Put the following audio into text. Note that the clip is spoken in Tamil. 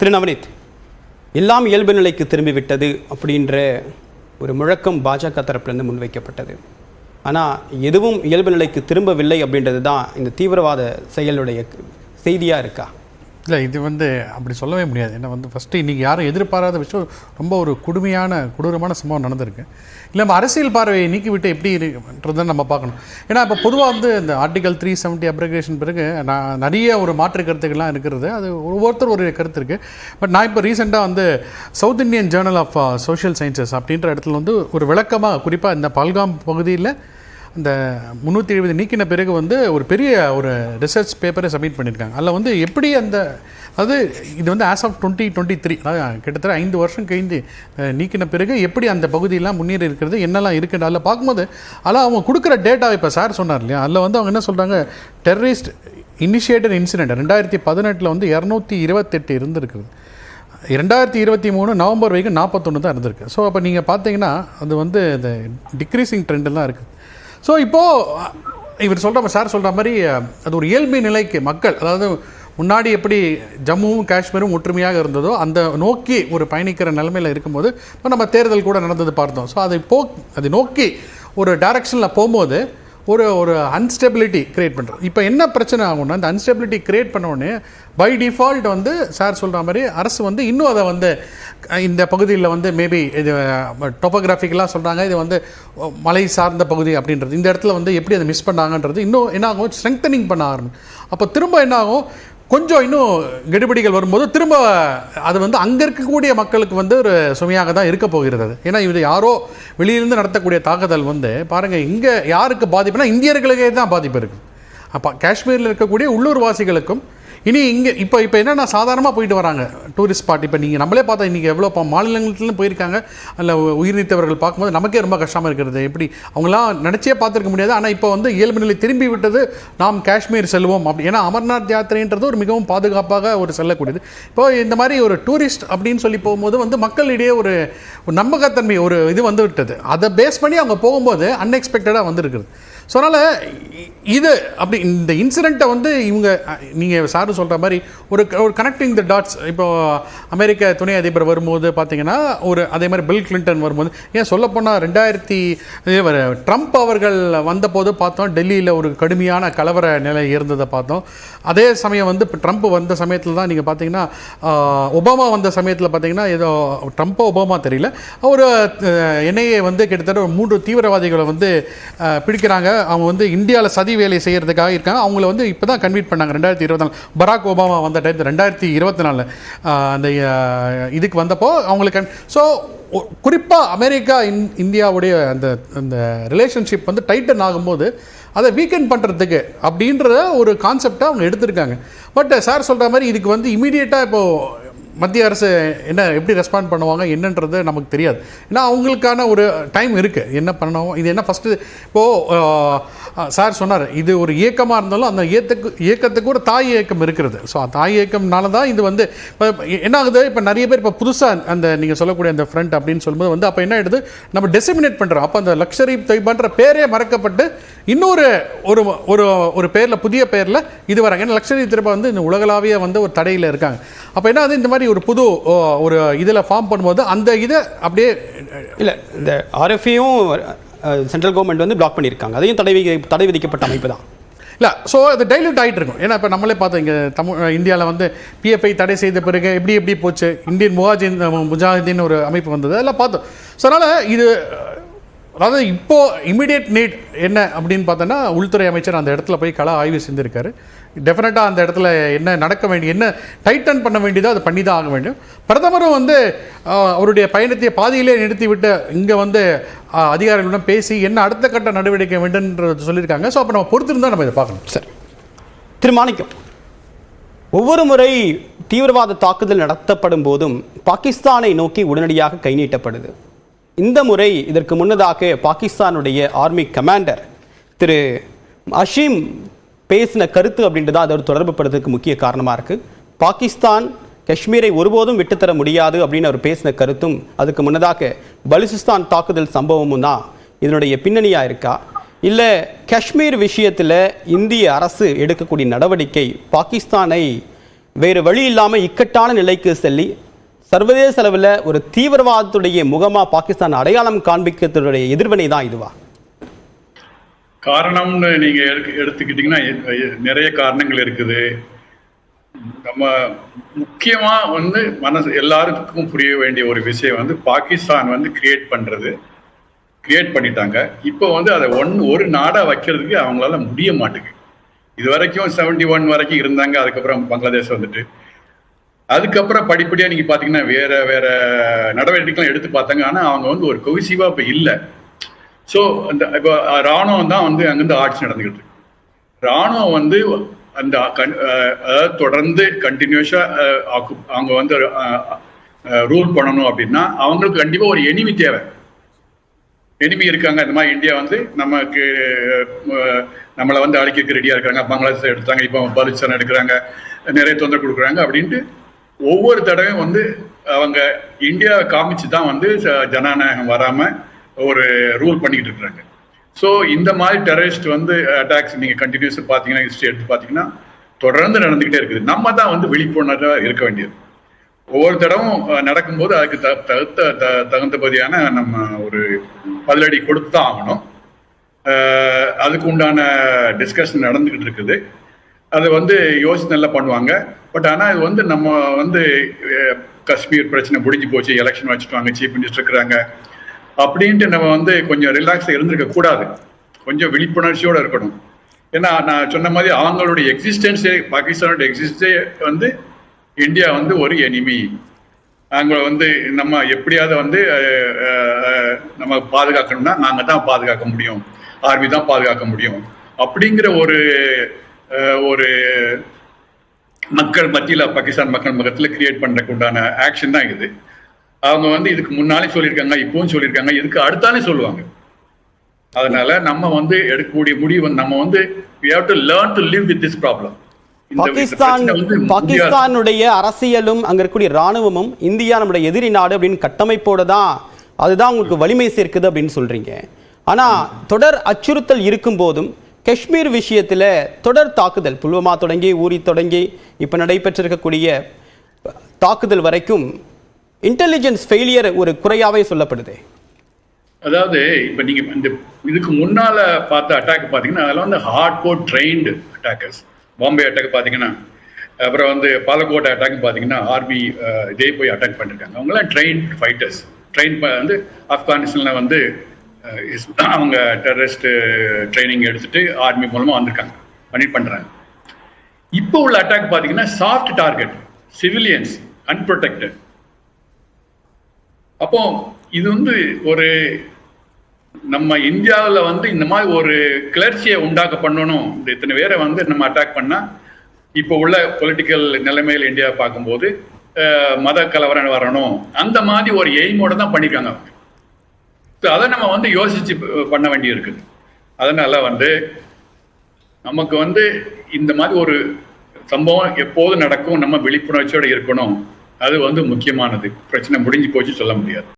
திருநவலித் எல்லாம் இயல்பு நிலைக்கு திரும்பிவிட்டது அப்படின்ற ஒரு முழக்கம் பாஜக தரப்பிலிருந்து முன்வைக்கப்பட்டது. ஆனால் எதுவும் இயல்பு நிலைக்கு திரும்பவில்லை அப்படின்றது தான் இந்த தீவிரவாத செயலுடைய செய்தியாக இருக்கா? இல்லை இது வந்து அப்படி சொல்லவே முடியாது. ஏன்னா வந்து ஃபஸ்ட்டு இன்றைக்கி யாரும் எதிர்பாராத விஷயம் ரொம்ப ஒரு கொடுமையான கொடூரமான சம்பவம் நடந்திருக்கு. இல்லை நம்ம அரசியல் பார்வையை நீக்கிவிட்டு எப்படி இருக்குன்றதை நம்ம பார்க்கணும். ஏன்னா இப்போ பொதுவாக வந்து இந்த ஆர்டிகல் த்ரீ செவன்ட்டி அப்ரிகேஷன் பிறகு நான் நிறைய ஒரு மாற்று கருத்துக்கள்லாம் இருக்கிறது. அது ஒவ்வொருத்தர் ஒரு கருத்து இருக்குது பட் நான் இப்போ ரீசெண்டாக வந்து South Indian journal of social sciences அப்படின்ற இடத்துல வந்து ஒரு விளக்கமாக குறிப்பாக இந்த பல்காம் பகுதியில் இந்த முந்நூற்றி எழுபது நீக்கின பிறகு வந்து ஒரு பெரிய ஒரு ரிசர்ச் பேப்பரை சப்மிட் பண்ணியிருக்காங்க. அதில் வந்து எப்படி அந்த அது இது வந்து as of twenty twenty three கிட்டத்தட்ட ஐந்து வருஷம் கழிந்து நீக்கின பிறகு எப்படி அந்த பகுதியெல்லாம் முன்னேறி இருக்கிறது என்னெல்லாம் இருக்குது அதில் பார்க்கும்போது அதில் அவங்க கொடுக்குற டேட்டா இப்போ சார் சொன்னார் இல்லையா? அதில் வந்து அவங்க என்ன சொல்கிறாங்க டெரரிஸ்ட் இனிஷியேட்டட் இன்சிடென்ட் ரெண்டாயிரத்தி பதினெட்டில் வந்து இரநூத்தி இருபத்தெட்டு இருந்திருக்குது. ரெண்டாயிரத்தி இருபத்தி மூணு நவம்பர் வரைக்கும் நாற்பத்தொன்று தான் இருந்திருக்கு. ஸோ அப்போ நீங்கள் பார்த்தீங்கன்னா அது வந்து இந்த டிக்ரீசிங் ட்ரெண்டில் தான் இருக்குது ஸோ இப்போது இவர் சொல்கிற சார் சொல்கிற மாதிரி அது ஒரு இயல்பு நிலைக்கு மக்கள் அதாவது முன்னாடி எப்படி ஜம்முவும் காஷ்மீரும் ஒற்றுமையாக இருந்ததோ அந்த நோக்கி ஒரு பயணிக்கிற நிலைமையில் இருக்கும்போது இப்போ நம்ம தேர்தல் கூட நடந்தது பார்த்தோம். ஸோ அதை போ அதை நோக்கி ஒரு டைரக்ஷனில் போகும்போது ஒரு ஒரு அன்ஸ்டெபிலிட்டி கிரியேட் பண்ணுறது இப்போ என்ன பிரச்சனை ஆகும்னா அந்த அன்ஸ்டெபிலிட்டி கிரியேட் பண்ண பை டிஃபால்ட் வந்து சார் சொல்கிற மாதிரி அரசு வந்து இன்னும் அதை வந்து இந்த பகுதியில் வந்து மேபி இது டொப்போகிராஃபிக்கலாக சொல்கிறாங்க இது வந்து மலை சார்ந்த பகுதி அப்படின்றது. இந்த இடத்துல வந்து எப்படி அதை மிஸ் பண்ணாங்கன்றது இன்னும் என்ன ஆகும்? ஸ்ட்ரெங்தனிங் பண்ண ஆரம்பிக்கும். அப்போ திரும்ப என்ன ஆகும்? கொஞ்சம் இன்னும் கெடுபிடிகள் வரும்போது திரும்ப அது வந்து அங்கே இருக்கக்கூடிய மக்களுக்கு வந்து ஒரு சுமையாக தான் இருக்க போகிறது அது. ஏன்னா இது யாரோ வெளியிலிருந்து நடத்தக்கூடிய தாக்குதல் வந்து பாருங்கள் இங்கே யாருக்கு பாதிப்புனா இந்தியர்களுக்கே தான் பாதிப்பு இருக்குது அப்போ காஷ்மீரில் இருக்கக்கூடிய உள்ளூர் வாசிகளுக்கும் இனி இங்கே இப்போ இப்போ என்னென்னா சாதாரணமாக போயிட்டு வராங்க. டூரிஸ்ட் ஸ்பாட் இப்போ நீங்கள் நம்மளே பார்த்தா இன்றைக்கி எவ்வளோ பா- மாநிலங்களிலும் போயிருக்காங்க. அதில் உயிர்நீத்தவர்கள் பார்க்கும்போது நமக்கே ரொம்ப கஷ்டமாக இருக்கிறது. எப்படி அவங்களாம் நினச்சே பார்த்துருக்க முடியாது. ஆனால் இப்போ வந்து இயல்பு நிலை திரும்பி விட்டது நாம் காஷ்மீர் செல்வோம். அப்படி ஏன்னா அமர்நாத் யாத்திரைன்றது ஒரு மிகவும் பாதுகாப்பாக ஒரு செல்லக்கூடியது. இப்போ இந்த மாதிரி ஒரு டூரிஸ்ட் அப்படின்னு சொல்லி போகும்போது வந்து மக்களிடையே ஒரு நம்பகத்தன்மை ஒரு இது வந்து விட்டது அதை பேஸ் பண்ணி அவங்க போகும்போது அன்எக்ஸ்பெக்டடாக வந்துருக்குது. ஸோ அதனால் இது அப்படி இந்த இன்சிடெண்ட்டை வந்து இவங்க நீங்கள் சாரு சொல்கிற மாதிரி ஒரு ஒரு கனெக்டிங் த டாட்ஸ் இப்போ அமெரிக்க துணை அதிபர் வரும்போது பார்த்தீங்கன்னா ஒரு அதே மாதிரி பில் கிளின்டன் வரும்போது ஏன் சொல்லப்போனால் ரெண்டாயிரத்தி ட்ரம்ப் அவர்கள் வந்தபோது பார்த்தோம் டெல்லியில் ஒரு கடுமையான கலவர நிலை இருந்ததை பார்த்தோம். அதே சமயம் வந்து இப்போ ட்ரம்ப் வந்த சமயத்தில் தான் நீங்கள் பார்த்தீங்கன்னா ஒபாமா வந்த சமயத்தில் பார்த்தீங்கன்னா ஏதோ ட்ரம்ப்போ ஒபாமா தெரியல. ஒரு என்ஐஏ வந்து கிட்டத்தட்ட ஒரு மூன்று தீவிரவாதிகளை வந்து பிடிக்கிறாங்க. அவங்க வந்து இந்தியாவில் சதி வேலை செய்கிறதுக்காக இருக்காங்க. அவங்கள வந்து இப்போ தான் கன்வீட் பண்ணாங்க. ரெண்டாயிரத்தி இருபத்தி நாலு. பராக் ஒபாமா வந்த டைம் ரெண்டாயிரத்தி இருபத்தி நாலில் அந்த இதுக்கு வந்தப்போ அவங்களுக்கு ஸோ குறிப்பாக அமெரிக்கா இன் இந்தியாவுடைய அந்த அந்த ரிலேஷன்ஷிப் வந்து டைட்டன் ஆகும்போது அதை வீக்கெண்ட் பண்ணுறதுக்கு அப்படின்ற ஒரு கான்செப்டை அவங்க எடுத்திருக்காங்க. பட் சார் சொல்கிற மாதிரி இதுக்கு வந்து இமீடியட்டாக இப்போது மத்திய அரசு என்ன எப்படி ரெஸ்பாண்ட் பண்ணுவாங்க என்னன்றது நமக்கு தெரியாது. ஏன்னா அவங்களுக்கான ஒரு டைம் இருக்குது என்ன பண்ணணும் இது என்ன ஃபஸ்ட்டு இப்போது சார் சொன்னார் இது ஒரு இயக்கமாக இருந்தாலும் அந்த இயக்கத்துக்கு இயக்கத்துக்கு ஒரு தாய் இயக்கம் இருக்கிறது. ஸோ தாய் இயக்கம்னால தான் இது வந்து இப்போ என்ன ஆகுது இப்போ நிறைய பேர் இப்போ புதுசாக அந்த நீங்கள் சொல்லக்கூடிய அந்த ஃப்ரண்ட் அப்படின்னு சொல்லும்போது வந்து அப்போ என்ன ஆயிடுது நம்ம டெசிமினேட் பண்ணுறோம் அப்போ அந்த லக்ஷரி தொய்பான்ற பேரே மறக்கப்பட்டு இன்னொரு ஒரு ஒரு ஒரு பேரில் புதிய பேரில் இது வராங்க. ஏன்னா லக்ஷரி திருப்ப வந்து இந்த உலகளாவிய வந்து ஒரு தடையில் இருக்காங்க. அப்போ என்ன ஆகுது இந்த மாதிரி ஒரு புது ஒரு இதில் ஃபார்ம் பண்ணும்போது அந்த இதை அப்படியே இல்லை இந்த ஆர்எஃப்ஐயும் சென்ட்ரல் கவர்மெண்ட் வந்து பிளாக் பண்ணியிருக்காங்க. அதையும் தடை தடை விதிக்கப்பட்ட அமைப்பு தான். இல்லை ஸோ அது டைல்யூட் ஆகிட்டு இருக்கும். ஏன்னா இப்போ நம்மளே பார்த்தோம் இங்கே தமிழ் இந்தியாவில் வந்து பிஎஃப்ஐ தடை செய்த பிறகு எப்படி எப்படி போச்சு. இந்தியன் முஹாஜின் முஜாஹிதீன் ஒரு அமைப்பு வந்தது. அதெல்லாம் பார்த்தோம். ஸோ அதனால் இது அதாவது இப்போ இமிடியேட் நீட் என்ன அப்படின்னு பார்த்தோன்னா உள்துறை அமைச்சர் அந்த இடத்துல போய் கள ஆய்வு செஞ்சிருக்காரு. டெஃபினட்டாக அந்த இடத்துல என்ன நடக்க வேண்டிய என்ன டைட்டன் பண்ண வேண்டியதோ அதை பண்ணி தான் ஆக வேண்டும். பிரதமரும் வந்து அவருடைய பயணத்தை பாதியிலே நிறுத்திவிட்டு இங்கே வந்து அதிகாரிகளிடம் பேசி என்ன அடுத்த கட்ட நடவடிக்கை வேண்டும்ன்றது சொல்லியிருக்காங்க. ஸோ அப்போ நம்ம பொறுத்திருந்தால் நம்ம இதை பார்க்கணும். சார். திரு மாணிக்கம் ஒவ்வொரு முறை தீவிரவாத தாக்குதல் நடத்தப்படும் போதும் பாகிஸ்தானை நோக்கி உடனடியாக கை நீட்டப்படுது. இந்த முறை இதற்கு முன்னதாக பாகிஸ்தானுடைய ஆர்மி கமாண்டர் திரு அஷீம் பேசின கருத்து அப்படின்றது அதோட தொடர்பு படுறதுக்கு முக்கிய காரணமாக இருக்கு. பாகிஸ்தான் காஷ்மீரை ஒருபோதும் விட்டுத்தர முடியாது அப்படின்னு அவர் பேசின கருத்தும் அதுக்கு முன்னதாக பலுசிஸ்தான் தாக்குதல் சம்பவமும் தான் இதனுடைய பின்னணியாக இருக்கா? இல்லை காஷ்மீர் விஷயத்தில் இந்திய அரசு எடுக்கக்கூடிய நடவடிக்கை பாகிஸ்தானை வேறு வழி இல்லாமல் இக்கட்டான நிலைக்கு செல்லி சர்வதேச அளவில் ஒரு தீவிரவாதத்துடைய முகமாக பாகிஸ்தான் அடையாளம் காண்பிக்கிறதுடைய எதிர்வினை தான் இதுவா? காரணம்னு நீங்க எடுக்க- எடுத்துக்கிட்டீங்கன்னா நிறைய காரணங்கள் இருக்குது. நம்ம முக்கியமா வந்து மனசு எல்லாருக்கும் புரிய வேண்டிய ஒரு விஷயம் வந்து பாகிஸ்தான் வந்து கிரியேட் பண்றது. கிரியேட் பண்ணிட்டாங்க. இப்போ வந்து அதை ஒன் ஒரு நாடா வைக்கிறதுக்கு அவங்களால முடிய மாட்டேங்குது. இது வரைக்கும் செவன்டி ஒன் வரைக்கும் இருந்தாங்க அதுக்கப்புறம் பங்களாதேஷ் வந்துட்டு. அதுக்கப்புறம் படிப்படியா நீங்க பாத்தீங்கன்னா வேற வேற நடவடிக்கைகள் எடுத்து பார்த்தாங்க. ஆனா அவங்க வந்து ஒரு கொவிசிவா இப்ப இல்லை. ஸோ அந்த இப்போ ராணுவம் தான் வந்து அங்கேருந்து ஆட்சி நடந்துகிட்டு இருக்கு. ராணுவம் வந்து அந்த அதாவது தொடர்ந்து கண்டினியூஸா அவங்க வந்து ரூல் பண்ணணும் அப்படின்னா அவங்களுக்கு கண்டிப்பாக ஒரு எனிமி தேவை. எனிமி இருக்காங்க இந்த மாதிரி இந்தியா வந்து நமக்கு நம்மளை வந்து அழிக்கிறதுக்கு ரெடியாக இருக்காங்க பங்களாதேஷ் எடுத்தாங்க இப்போ பலுச்சிஸ்தான் எடுக்கிறாங்க நிறைய தொந்தரவு கொடுக்குறாங்க அப்படின்ட்டு ஒவ்வொரு தடவையும் வந்து அவங்க இந்தியாவை காமிச்சு தான் வந்து ஜனநாயகம் வராமல் ஒரு ரூல் பண்ணிக்கிட்டு இருக்கிறாங்க. ஸோ இந்த மாதிரி டெரரிஸ்ட் வந்து அட்டாக்ஸ் நீங்கள் கண்டினியூஸ் பார்த்தீங்கன்னா ஹிஸ்ட்ரி எடுத்து பார்த்தீங்கன்னா தொடர்ந்து நடந்துகிட்டே இருக்குது. நம்ம தான் வந்து விழிப்புணர்வாக இருக்க வேண்டியது. ஒவ்வொரு தடவும் uh, நடக்கும்போது அதுக்கு த- தகுந்த த- தகுந்தபடியான நம்ம ஒரு பதிலடி கொடுத்து தான் ஆகணும் uh, அதுக்கு உண்டான டிஸ்கஷன் நடந்துக்கிட்டு இருக்குது. அது வந்து யோசித்து நல்லா பண்ணுவாங்க. பட் ஆனால் இது வந்து நம்ம வந்து uh, காஷ்மீர் பிரச்சனை முடிஞ்சு போச்சு. எலெக்ஷன் வச்சுட்டாங்க சீஃப் மினிஸ்டர் இருக்கிறாங்க. அப்படின்ட்டு நம்ம வந்து கொஞ்சம் ரிலாக்ஸாக இருந்திருக்க கூடாது. கொஞ்சம் விழிப்புணர்ச்சியோடு இருக்கணும். ஏன்னா நான் சொன்ன மாதிரி அவங்களுடைய எக்ஸிஸ்டன்ஸே பாகிஸ்தானோட எக்ஸிஸ்டே வந்து இந்தியா வந்து ஒரு எனிமி அவங்கள வந்து நம்ம எப்படியாவது வந்து நம்ம பாதுகாக்கணும்னா நாங்கள் தான் பாதுகாக்க முடியும். ஆர்மி தான் பாதுகாக்க முடியும். அப்படிங்கிற ஒரு ஒரு மக்கள் மத்தியில் பாகிஸ்தான் மக்கள் மத்தியில கிரியேட் பண்ணுறக்குண்டான உண்டான ஆக்ஷன் தான் இது. அவங்க வந்து இதுக்கு முன்னாலே சொல்லியிருக்காங்க இப்பவும் சொல்லியிருக்காங்க இதுக்கு அடுத்தாலே சொல்லுவாங்க அதனால நம்ம வந்து எடுக்கக்கூடிய முடிவு நம்ம வந்து we have to learn to live with this problem இந்த- இந்த பாகிஸ்தான். பாகிஸ்தானுடைய அரசியலும் அங்க இருக்கக்கூடிய ராணுவமும் இந்தியா நம்முடைய எதிரி நாடு அப்படின்னு கட்டமைப்போட தான் அதுதான் உங்களுக்கு வலிமை சேர்க்குது அப்படின்னு சொல்றீங்க ஆனா தொடர் அச்சுறுத்தல் இருக்கும் போதும் காஷ்மீர் விஷயத்துல தொடர் தாக்குதல் புல்வாமா தொடங்கி ஊரி தொடங்கி இப்ப நடைபெற்றிருக்கக்கூடிய தாக்குதல் வரைக்கும் இன்டெலிஜென்ஸ் ஃபெயிலியர் ஒரு குறையாவே சொல்லப்படுது. அதாவது இப்ப நீங்க இந்த இதுக்கு முன்னால பார்த்த அட்டாக் பாத்தீங்கன்னா அதெல்லாம் வந்து hard core trained attackers Bombay attack பாத்தீங்கன்னா அப்புறம் வந்து பாலக்கோட்டை அட்டாக் பாத்தீங்கன்னா ஆர்மி இதே போய் அட்டாக் பண்ணிருக்காங்க. அவங்களாம் ட்ரெயின் ஃபைட்டர்ஸ் ட்ரெயின் வந்து ஆப்கானிஸ்தான்ல வந்து இஸ்- அவங்க டெரரிஸ்ட் ட்ரைனிங் எடுத்துட்டு ஆர்மி மூலமா வந்திருக்காங்க. பண்ணி பண்றாங்க. இப்போ உள்ள அட்டாக் பாத்தீங்கன்னா சாஃப்ட் டார்கெட் சிவிலியன்ஸ் அன்ப்ரொடெக்டட் அப்போ இது வந்து ஒரு நம்ம இந்தியாவுல வந்து இந்த மாதிரி ஒரு கிளர்ச்சியை உண்டாக்க பண்ணணும். இந்த இத்தனை பேரை வந்து நம்ம அட்டாக் பண்ணா இப்போ உள்ள பொலிட்டிக்கல் நிலைமையில் இந்தியா பார்க்கும்போது மத கலவரம் வரணும். அந்த மாதிரி ஒரு எய்மோட தான் பண்ணிருக்காங்க அவங்க. அதை நம்ம வந்து யோசிச்சு பண்ண வேண்டி இருக்குது அதனால வந்து நமக்கு வந்து இந்த மாதிரி ஒரு சம்பவம் எப்போது நடக்கும்? நம்ம விழிப்புணர்ச்சியோட இருக்கணும். அது வந்து முக்கியமானது. பிரச்சனை முடிஞ்சு போச்சு சொல்ல முடியாது.